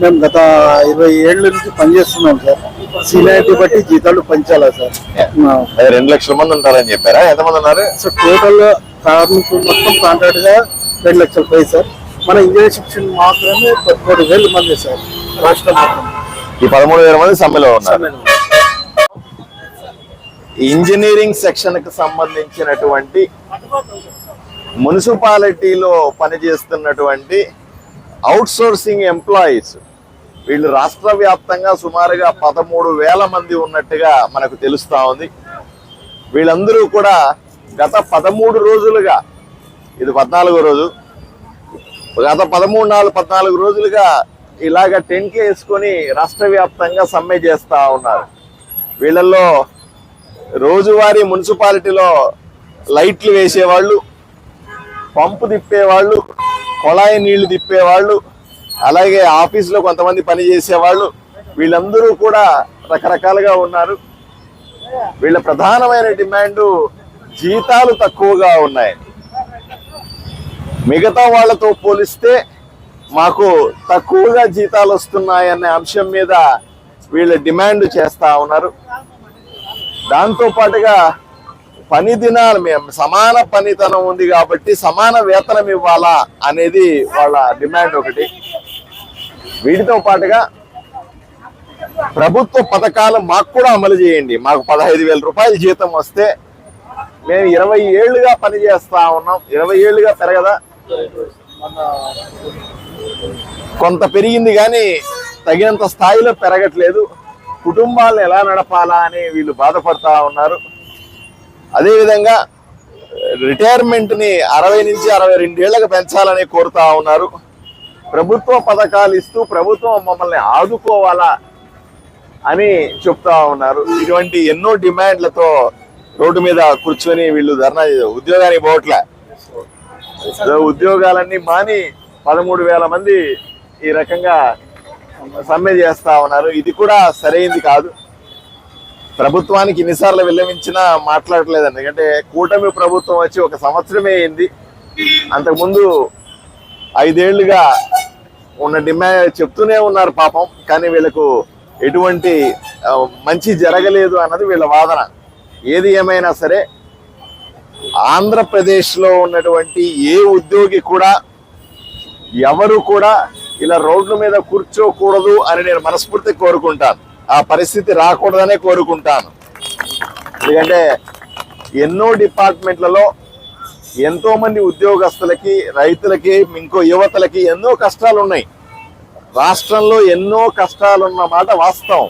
మేము గత ఇరవై ఏళ్ళ నుంచి పనిచేస్తున్నాం సార్. సీనియారిటీ బట్టి జీతాలు పెంచాలా సార్? రెండు లక్షల మంది ఉంటారని చెప్పారా? ఎంతమంది ఉన్నారు? సో టోటల్ కార్మికులు మొత్తం కాంట్రాక్ట్గా రెండు లక్షల పై సార్. మన ఇంజనీర్ శిక్షణ మాత్రమే పదమూడు వేల మంది సార్ రాష్ట్రం ఈ పదమూడు వేల మంది సమ్మెలో ఉన్నారు. ఇంజనీరింగ్ సెక్షన్కి సంబంధించినటువంటి మున్సిపాలిటీలో పనిచేస్తున్నటువంటి అవుట్సోర్సింగ్ ఎంప్లాయీస్. వీళ్ళు రాష్ట్ర వ్యాప్తంగా సుమారుగా పదమూడు వేల మంది ఉన్నట్టుగా మనకు తెలుస్తూ ఉంది. వీళ్ళందరూ కూడా గత పదమూడు రోజులుగా ఇది పద్నాలుగో రోజు గత పదమూడు నాలుగు పద్నాలుగు రోజులుగా ఇలాగ టెంట్లు వేసుకొని రాష్ట్ర వ్యాప్తంగా సమ్మె చేస్తూ ఉన్నారు. వీళ్ళల్లో రోజువారీ మున్సిపాలిటీలో లైట్లు వేసేవాళ్ళు పంపు తిప్పేవాళ్ళు కొళాయి నీళ్ళు తిప్పేవాళ్ళు అలాగే ఆఫీసులో కొంతమంది పని చేసేవాళ్ళు వీళ్ళందరూ కూడా రకరకాలుగా ఉన్నారు. వీళ్ళ ప్రధానమైన డిమాండ్ జీతాలు తక్కువగా ఉన్నాయి. మిగతా వాళ్ళతో పోలిస్తే మాకు తక్కువగా జీతాలు వస్తున్నాయనే అంశం మీద వీళ్ళ డిమాండ్ చేస్తా ఉన్నారు. దాంతో పాటుగా పని దినాలు మేము సమాన పనితనం ఉంది కాబట్టి సమాన వేతనం ఇవ్వాలా అనేది వాళ్ళ డిమాండ్ ఒకటి. వీటితో పాటుగా ప్రభుత్వ పథకాలు మాకు కూడా అమలు చేయండి. మాకు పదహైదు వేల రూపాయల జీతం వస్తే మేము ఇరవై ఏళ్ళుగా పనిచేస్తా ఉన్నాం. ఇరవై ఏళ్ళుగా పెరగదా? కొంత పెరిగింది కానీ తగినంత స్థాయిలో పెరగట్లేదు. కుటుంబాలను ఎలా నడపాలా అని వీళ్ళు బాధపడతా ఉన్నారు. అదేవిధంగా రిటైర్మెంట్ని అరవై నుంచి అరవై రెండేళ్ళకు పెంచాలని కోరుతా ఉన్నారు. ప్రభుత్వ పథకాలు ఇస్తూ ప్రభుత్వం మమ్మల్ని ఆదుకోవాలా అని చెప్తా ఉన్నారు. ఇటువంటి ఎన్నో డిమాండ్లతో రోడ్డు మీద కూర్చొని వీళ్ళు ధర్నా ఉద్యోగానికి పోవట్లే. ఉద్యోగాలన్నీ మాని పదమూడు వేల మంది ఈ రకంగా సమ్మె చేస్తా ఉన్నారు. ఇది కూడా సరైంది కాదు. ప్రభుత్వానికి ఎన్నిసార్లు విల్లవించినా మాట్లాడలేదు ఎందుకంటే కూటమి ప్రభుత్వం వచ్చి ఒక సంవత్సరమే అయింది. అంతకుముందు ఐదేళ్ళుగా ఉన్న డిమాండ్ చెప్తూనే ఉన్నారు పాపం. కానీ వీళ్ళకు ఎటువంటి మంచి జరగలేదు అన్నది వీళ్ళ వాదన. ఏది ఏమైనా సరే ఆంధ్రప్రదేశ్లో ఉన్నటువంటి ఏ ఉద్యోగి కూడా ఎవరు కూడా ఇలా రోడ్ల మీద కూర్చోకూడదు అని నేను మనస్ఫూర్తి కోరుకుంటాను. ఆ పరిస్థితి రాకూడదనే కోరుకుంటాను. ఎందుకంటే ఎన్నో డిపార్ట్మెంట్లలో ఎంతో మంది ఉద్యోగస్తులకి రైతులకి ఇంకో యువతలకి ఎన్నో కష్టాలు ఉన్నాయి రాష్ట్రంలో ఎన్నో కష్టాలున్న మాట వాస్తవం.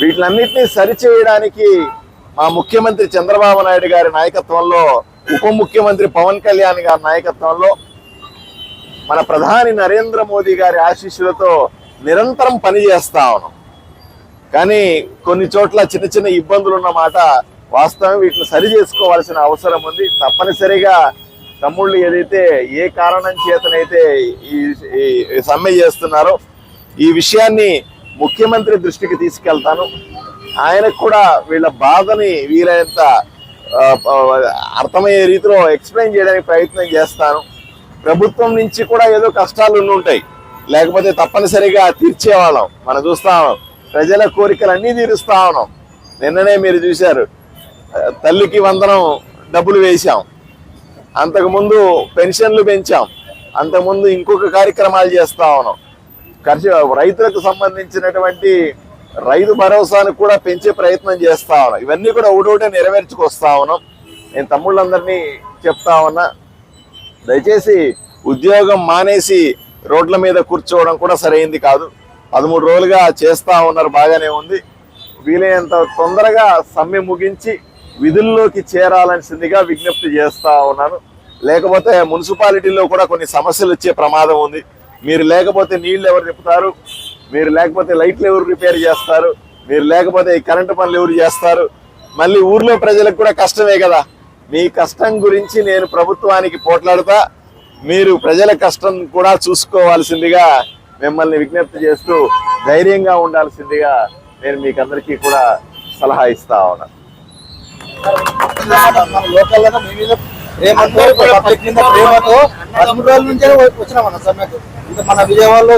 వీటిలన్నింటినీ సరిచేయడానికి మా ముఖ్యమంత్రి చంద్రబాబు నాయుడు గారి నాయకత్వంలో ఉప ముఖ్యమంత్రి పవన్ కళ్యాణ్ గారి నాయకత్వంలో మన ప్రధాని నరేంద్ర మోదీ గారి ఆశీస్సులతో నిరంతరం పనిచేస్తా ఉన్నాం. కానీ కొన్ని చోట్ల చిన్న చిన్న ఇబ్బందులు ఉన్నమాట వాస్తవం వీటిని సరి చేసుకోవాల్సిన అవసరం ఉంది. తప్పనిసరిగా తమ్ముళ్ళు ఏదైతే ఏ కారణం చేతనైతే ఈ సమ్మె చేస్తున్నారో ఈ విషయాన్ని ముఖ్యమంత్రి దృష్టికి తీసుకెళ్తాను. ఆయనకు కూడా వీళ్ళ బాధని వీలైనంత అర్థమయ్యే రీతిలో ఎక్స్ప్లెయిన్ చేయడానికి ప్రయత్నం చేస్తాను. ప్రభుత్వం నుంచి కూడా ఏదో కష్టాలు ఉంటాయి లేకపోతే తప్పనిసరిగా తీర్చేవాళ్ళం. మనం చూస్తాం ప్రజల కోరికలన్నీ తీరుస్తా ఉన్నాం. నిన్ననే మీరు చూశారు. తల్లికి వందనం డబ్బులు వేశాం. అంతకుముందు పెన్షన్లు పెంచాం. అంతకుముందు ఇంకొక కార్యక్రమాలు చేస్తా ఉన్నాం. ఖర్చు రైతులకు సంబంధించినటువంటి రైతు భరోసాను కూడా పెంచే ప్రయత్నం చేస్తా ఉన్నాం. ఇవన్నీ కూడా ఒకటోటే నెరవేర్చుకొస్తా ఉన్నాం. నేను తమ్ముళ్ళందరినీ చెప్తా ఉన్నా దయచేసి ఉద్యోగం మానేసి రోడ్ల మీద కూర్చోవడం కూడా సరైంది కాదు. పదమూడు రోజులుగా చేస్తా ఉన్నారు బాగానే ఉంది. వీలైనంత తొందరగా సమ్మె ముగించి విధుల్లోకి చేరాల్సిందిగా విజ్ఞప్తి చేస్తా ఉన్నాను లేకపోతే మున్సిపాలిటీలో కూడా కొన్ని సమస్యలు వచ్చే ప్రమాదం ఉంది. మీరు లేకపోతే నీళ్ళు ఎవరు తిప్పుతారు? మీరు లేకపోతే లైట్లు ఎవరు రిపేర్ చేస్తారు? మీరు లేకపోతే ఈ కరెంటు పనులు ఎవరు చేస్తారు? మళ్ళీ ఊర్లో ప్రజలకు కూడా కష్టమే కదా. మీ కష్టం గురించి నేను ప్రభుత్వానికి పోట్లాడుతా. మీరు ప్రజల కష్టం కూడా చూసుకోవాల్సిందిగా మిమ్మల్ని విజ్ఞప్తి చేస్తూ ధైర్యంగా ఉండాల్సిందిగా నేను మీకు అందరికీ కూడా సలహా ఇస్తా ఉన్నా. మన రోజుల విజయవాడలో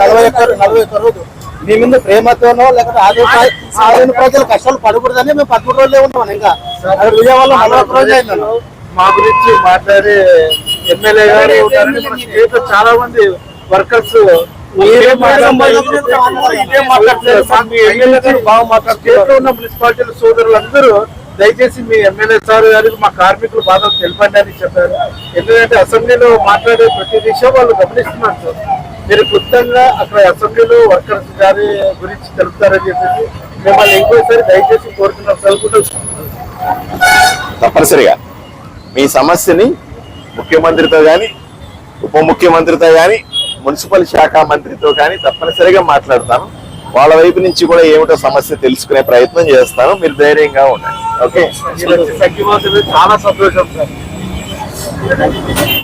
నలభై ఒక్క నలభై ఒక్క రోజు. మీ మీద ప్రేమతోనో లేకపోతే ఆదివాసీ ప్రజలు కష్టాలు పడకూడదని మేము పదమూడు రోజులే ఉన్నాం ఇంకా. అక్కడ విజయవాడలో నలభై ఒక్క రోజు అయిందన్న మా గురించి మాట్లాడే ఎమ్మెల్యే గారు చాలా మంది వర్కర్స్ మున్సిపాలిటీ సోదరులందరూ దయచేసి మీ ఎమ్మెల్యే సార్ గారికి మా కార్మికులు బాధలు తెలపండి అని చెప్పారు. ఎందుకంటే అసెంబ్లీలో మాట్లాడే ప్రతి విషయం వాళ్ళు గమనిస్తున్నారు సార్. మీరు క్లుప్తంగా అక్కడ అసెంబ్లీలో వర్కర్స్ గారి గురించి తెలుపుతారని చెప్పేసి మిమ్మల్ని ఇంకోసారి దయచేసి కోరుతున్నాం సార్. తప్పనిసరిగా. మీ సమస్యని ముఖ్యమంత్రితో కానీ ఉప ముఖ్యమంత్రితో కానీ మున్సిపల్ శాఖ మంత్రితో కానీ తప్పనిసరిగా మాట్లాడతాను. వాళ్ళ వైపు నుంచి కూడా ఏమిటో సమస్య తెలుసుకునే ప్రయత్నం చేస్తాను. మీరు ధైర్యంగా ఉండండి. ఓకే? చాలా సంతోషం సార్.